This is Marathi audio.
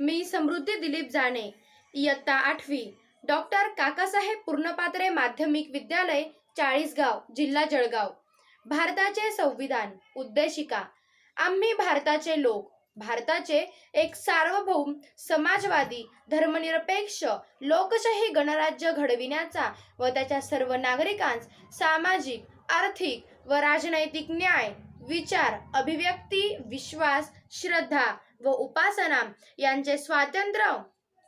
मी समृद्धी दिलीप जाणे. इयत्ता आठवी. डॉक्टर काकासाहेब पूर्णपात्रे माध्यमिक विद्यालय चाळीसगाव जिल्हा जळगाव. भारताचे संविधान उद्देशिका. आम्ही भारताचे लोक. भारताचे एक सार्वभौम समाजवादी धर्मनिरपेक्ष लोकशाही गणराज्य घडविण्याचा व त्याच्या सर्व नागरिकांस सामाजिक आर्थिक व राजनैतिक न्याय विचार अभिव्यक्ती विश्वास श्रद्धा व उपासना यांचे स्वातंत्र्य